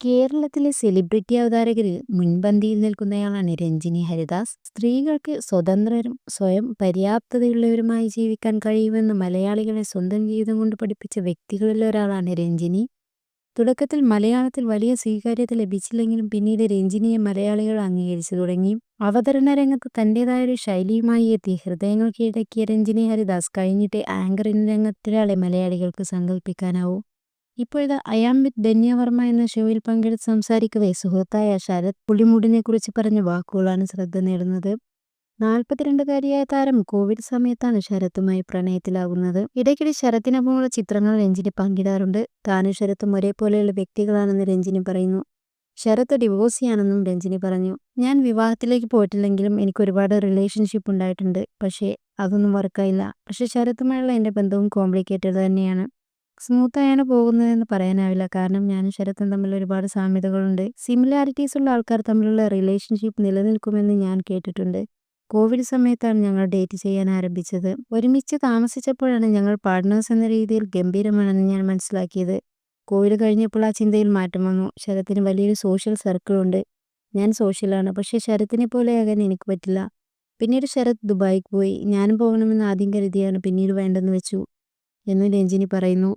കേരളത്തിലെ സെലിബ്രിറ്റി അവതാരകരിൽ മുൻപന്തിയിൽ നിൽക്കുന്നയാളാണ് രഞ്ജിനി ഹരിദാസ്. സ്ത്രീകൾക്ക് സ്വതന്ത്രരും സ്വയം പര്യാപ്തതയുള്ളവരുമായി ജീവിക്കാൻ കഴിയുമെന്ന് മലയാളികളെ സ്വന്തം ജീവിതം കൊണ്ട് പഠിപ്പിച്ച വ്യക്തികളിലൊരാളാണ് രഞ്ജിനി. തുടക്കത്തിൽ മലയാളത്തിൽ വലിയ സ്വീകാര്യത ലഭിച്ചില്ലെങ്കിലും പിന്നീട് രഞ്ജിനിയെ മലയാളികൾ അംഗീകരിച്ചു തുടങ്ങി. അവതരണ രംഗത്ത് തന്റേതായൊരു ശൈലിയുമായി എത്തി ഹൃദയങ്ങൾ കീഴടക്കിയ രഞ്ജിനി ഹരിദാസ് കഴിഞ്ഞിട്ട് ആങ്കറിംഗ് രംഗത്തൊരാളെ മലയാളികൾക്ക് സങ്കല്പിക്കാനാവൂ. ഇപ്പോഴിതാ അയാം വിത്ത് ധന്യവർമ്മ എന്ന ഷോയിൽ പങ്കെടുത്ത് സംസാരിക്കവേ സുഹൃത്തായ ശരത് പുളിമൂടിനെ കുറിച്ച് പറഞ്ഞ വാക്കുകളാണ് ശ്രദ്ധ നേടുന്നത്. നാൽപ്പത്തിരണ്ടുകാരിയായ താരം കോവിഡ് സമയത്താണ് ശരത്തുമായി പ്രണയത്തിലാകുന്നത്. ഇടയ്ക്കിടെ ശരത്തിനൊപ്പമുള്ള ചിത്രങ്ങൾ രഞ്ജിനി പങ്കിടാറുണ്ട്. താനും ശരത്തും ഒരേപോലെയുള്ള വ്യക്തികളാണെന്ന് രഞ്ജിനി പറയുന്നു. ശരത്ത് ഡിവോഴ്സിയാണെന്നും രഞ്ജിനി പറഞ്ഞു. ഞാൻ വിവാഹത്തിലേക്ക് പോയിട്ടില്ലെങ്കിലും എനിക്ക് ഒരുപാട് റിലേഷൻഷിപ്പ് ഉണ്ടായിട്ടുണ്ട്. പക്ഷേ അതൊന്നും വർക്കായില്ല. പക്ഷേ ശരത്തുമായുള്ള എന്റെ ബന്ധവും കോംപ്ലിക്കേറ്റഡ് തന്നെയാണ്. സ്മൂത്തായാണ് പോകുന്നതെന്ന് പറയാനാവില്ല. കാരണം ഞാനും ശരത്തും തമ്മിൽ ഒരുപാട് സാമ്യതകളുണ്ട്. സിമിലാരിറ്റീസ് ഉള്ള ആൾക്കാർ തമ്മിലുള്ള റിലേഷൻഷിപ്പ് നിലനിൽക്കുമെന്ന് ഞാൻ കേട്ടിട്ടുണ്ട്. കോവിഡ് സമയത്താണ് ഞങ്ങൾ ഡേറ്റ് ചെയ്യാൻ ആരംഭിച്ചത്. ഒരുമിച്ച് താമസിച്ചപ്പോഴാണ് ഞങ്ങൾ പാർട്ട്നേഴ്സ് എന്ന രീതിയിൽ ഗംഭീരമാണെന്ന് ഞാൻ മനസ്സിലാക്കിയത്. കോവിഡ് കഴിഞ്ഞപ്പോൾ ആ ചിന്തയിൽ മാറ്റം വന്നു. ശരത്തിന് വലിയൊരു സോഷ്യൽ സർക്കിൾ ഉണ്ട്. ഞാൻ സോഷ്യലാണ്. പക്ഷേ ശരത്തിനെ പോലെയാകാൻ എനിക്ക് പറ്റില്ല. പിന്നീട് ശരത് ദുബായിക്ക് പോയി. ഞാനും പോകണമെന്ന് ആദ്യം കരുതിയാണ് പിന്നീട് വേണ്ടെന്ന് വെച്ചു. എന്ന് രഞ്ജിനി പറയുന്നു.